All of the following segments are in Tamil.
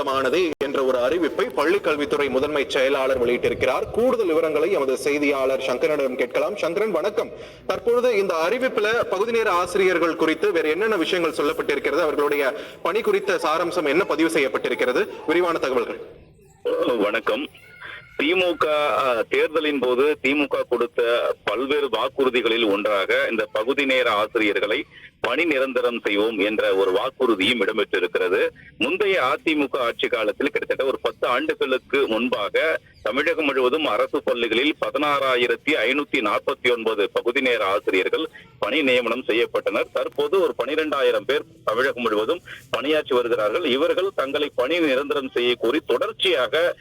தற்காலிகமானது என்ற ஒரு அறிவிப்பை பள்ளி கல்வித்துறை முதன்மை செயலாளர் வெளியிட்டிருக்கிறார். கூடுதல் விவரங்களை எமது செய்தியாளர் சங்கரனிடம் கேட்கலாம். சங்கரன் வணக்கம். தற்பொழுது இந்த அறிவிப்புல பகுதி நேர ஆசிரியர்கள் குறித்து வேற என்னென்ன விஷயங்கள் சொல்லப்பட்டிருக்கிறது? அவர்களுடைய பணி குறித்த சாராம்சம் என்ன பதிவு செய்யப்பட்டிருக்கிறது? விரிவான தகவல்கள். வணக்கம். திமுக தேர்தலின் போது திமுக கொடுத்த பல்வேறு வாக்குறுதிகளில் ஒன்றாக இந்த பகுதி நேர ஆசிரியர்களை பணி நிரந்தரம் செய்வோம் என்ற ஒரு வாக்குறுதியும் இடம்பெற்றிருக்கிறது. முந்தைய அதிமுக ஆட்சி காலத்தில் கிட்டத்தட்ட ஒரு பத்து ஆண்டுகளுக்கு முன்பாக தமிழகம் முழுவதும் அரசு பள்ளிகளில் பதினாறாயிரத்தி ஐநூத்தி நாற்பத்தி ஒன்பது பகுதி நேர ஆசிரியர்கள் பணி நியமனம் செய்யப்பட்டனர். தற்போது ஒரு பனிரெண்டாயிரம் பேர் தமிழகம் முழுவதும் பணியாற்றி வருகிறார்கள். இவர்கள் தங்களை பணி நிரந்தரம் செய்ய கோரி தொடர்ச்சியாக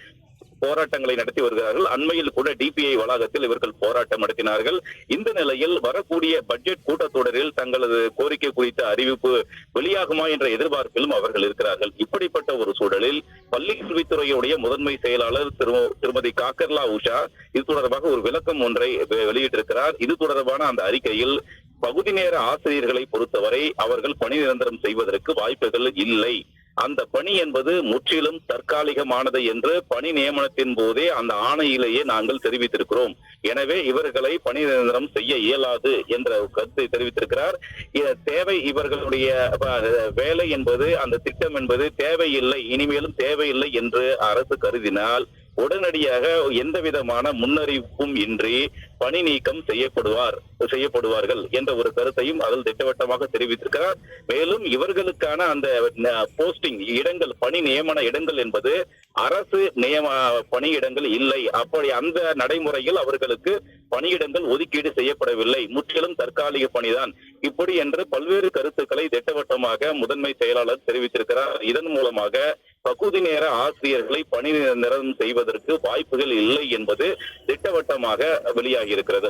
போராட்டங்களை நடத்தி வருகிறார்கள். அண்மையில் கூட டிபிஐ வளாகத்தில் இவர்கள் போராட்டம் நடத்தினார்கள். இந்த நிலையில் வரக்கூடிய பட்ஜெட் கூட்டத்தொடரில் தங்களது கோரிக்கை குறித்த அறிவிப்பு வெளியாகுமா என்ற எதிர்பார்ப்பிலும் அவர்கள் இருக்கிறார்கள். இப்படிப்பட்ட ஒரு சூழலில் பள்ளி கல்வித்துறையுடைய முதன்மை செயலாளர் திருமதி காக்கர்லா உஷா இது தொடர்பாக ஒரு விளக்கம் ஒன்றை வெளியிட்டிருக்கிறார். இது தொடர்பான அந்த அறிக்கையில் பகுதி நேர ஆசிரியர்களை பொறுத்தவரை அவர்கள் பணி நிரந்தரம் செய்வதற்கு வாய்ப்புகள் இல்லை. அந்த பணி என்பது முற்றிலும் தற்காலிகமானது என்று பணி நியமனத்தின் போதே அந்த ஆணையிலேயே நாங்கள் தெரிவித்திருக்கிறோம். எனவே இவர்களை பணி நிரந்தரம் செய்ய இயலாது என்ற கருத்தை தெரிவித்திருக்கிறார். தேவை இவர்களுடைய வேலை என்பது அந்த திட்டம் என்பது தேவையில்லை இனிமேலும் தேவையில்லை என்று அரசு கருதினால் உடனடியாக எந்த விதமான முன்னறிவிப்பும் இன்றி பணி நீக்கம் செய்யப்படுவார் செய்யப்படுவார்கள் என்ற ஒரு கருத்தையும் அதில் திட்டவட்டமாக தெரிவித்திருக்கிறார். மேலும் இவர்களுக்கான அந்த போஸ்டிங் இடங்கள் பணி நியமன இடங்கள் என்பது அரசு நியம பணியிடங்கள் இல்லை. அப்படி அந்த நடைமுறையில் அவர்களுக்கு பணியிடங்கள் ஒதுக்கீடு செய்யப்படவில்லை. முற்றிலும் தற்காலிக பணிதான். இப்படி என்று பல்வேறு கருத்துக்களை திட்டவட்டமாக முதன்மை செயலாளர் தெரிவித்திருக்கிறார். இதன் மூலமாக பகுதி நேர ஆசிரியர்களை பணி நிரந்தரம் செய்வதற்கு வாய்ப்புகள் இல்லை என்பது திட்டவட்டமாக வெளியாகி இருக்கிறது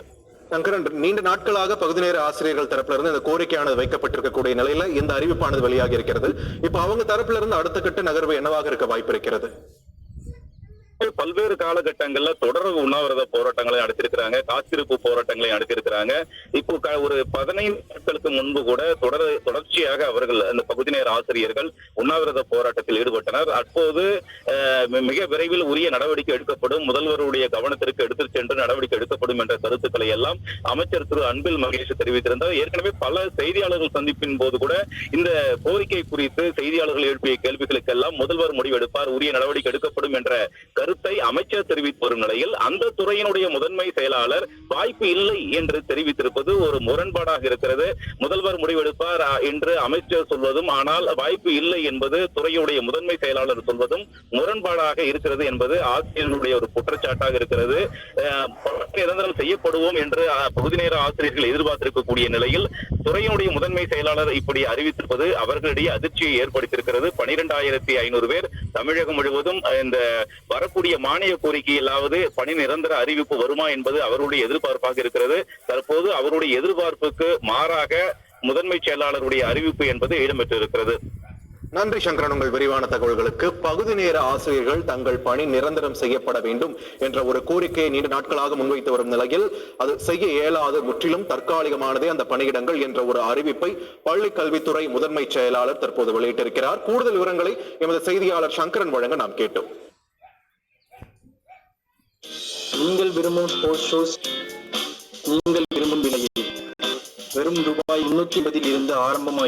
சங்கரன் நீண்ட நாட்களாக பகுதி நேர ஆசிரியர்கள் தரப்புல இருந்து இந்த கோரிக்கையானது வைக்கப்பட்டிருக்கக்கூடிய நிலையில இந்த அறிவிப்பானது வெளியாகி இருக்கிறது இப்ப அவங்க தரப்புல இருந்து அடுத்த கட்ட நகர்வு என்னவாக இருக்க வாய்ப்பு இருக்கிறது? பல்வேறு காலகட்டங்கள்ல தொடர் உண்ணாவிரத போராட்டங்களை நடத்திருக்கிறாங்க காத்திருப்பு போராட்டங்களை நடத்திருக்கிறாங்க இப்போ ஒரு பதினைந்து நாட்களுக்கு முன்பு கூட தொடர் தொடர்ச்சியாக அவர்கள் அந்த பகுதி நேர ஆசிரியர்கள் உண்ணாவிரத போராட்டத்தில் ஈடுபட்டனர். அப்போது மிக விரைவில் உரிய நடவடிக்கை எடுக்கப்படும் முதல்வருடைய கவனத்திற்கு எடுத்துச் சென்று நடவடிக்கை எடுக்கப்படும் என்ற கருத்துக்களை எல்லாம் அமைச்சர் திரு அன்பில் மகேஷ் தெரிவித்திருந்தார். ஏற்கனவே பல செய்தியாளர்கள் சந்திப்பின் போது கூட இந்த கோரிக்கை குறித்து செய்தியாளர்கள் எழுப்பிய கேள்விகளுக்கெல்லாம் முதல்வர் முடிவெடுப்பார் உரிய நடவடிக்கை எடுக்கப்படும் என்ற கருத்து அமைச்சர் தெரிவித்து வரும் நிலையில் அந்த துறையினுடைய முதன்மை செயலாளர் வாய்ப்பு இல்லை என்று தெரிவித்திருப்பது ஒரு முரண்பாடாக இருக்கிறது. முதல்வர் முடிவெடுப்பார் என்று அமைச்சர் சொல்வதும் ஆனால் வாய்ப்பு இல்லை என்பது துறையுடைய முதன்மை செயலாளர் சொல்வதும் முரண்பாடாக இருக்கிறது என்பது ஆசிரியர்களுடைய ஒரு குற்றச்சாட்டாக இருக்கிறது. நிரந்தரம் செய்யப்படுவோம் என்று அ, பகுதி நேர ஆசிரியர்கள் எதிர்பார்த்திருக்கக்கூடிய நிலையில் துறையினுடைய முதன்மை செயலாளர் இப்படி அறிவித்திருப்பது அவர்களிடையே அதிர்ச்சியை ஏற்படுத்தியிருக்கிறது. பனிரெண்டாயிரத்தி ஐநூறு பேர் தமிழகம் முழுவதும் இந்த வரக்கூடிய மானிய கோரிக்கையிலாவது பணி நிரந்தர அறிவிப்பு வருமா என்பது அவருடைய எதிர்பார்ப்பாக இருக்கிறது. தற்போது அவருடைய எதிர்பார்ப்புக்கு மாறாக முதன்மை செயலாளருடைய அறிவிப்பு என்பது இடம்பெற்றிருக்கிறது. நன்றி சங்கரன் உங்கள் விரிவான தகவல்களுக்கு. பகுதி நேர ஆசிரியர்கள் தங்கள் பணி நிரந்தரம் செய்யப்பட வேண்டும் என்ற ஒரு கோரிக்கையை நீண்ட நாட்களாக முன்வைத்து வரும் நிலையில் அது செய்ய இயலாது முற்றிலும் தற்காலிகமானதே அந்த பணியிடங்கள் என்ற ஒரு அறிவிப்பை பள்ளி கல்வித்துறை முதன்மை செயலாளர் தற்போது வெளியிட்டிருக்கிறார். கூடுதல் விவரங்களை எமது செய்தியாளர் சங்கரன் வழங்க நாம் கேட்டோம். நீங்கள் விரும்பும் ஸ்போர்ட்ஸ் ஷூஸ் நீங்கள் விரும்பும் விலையில் வெறும் ரூபாய் முன்னூத்தி இருபதில் இருந்து ஆரம்பமாய்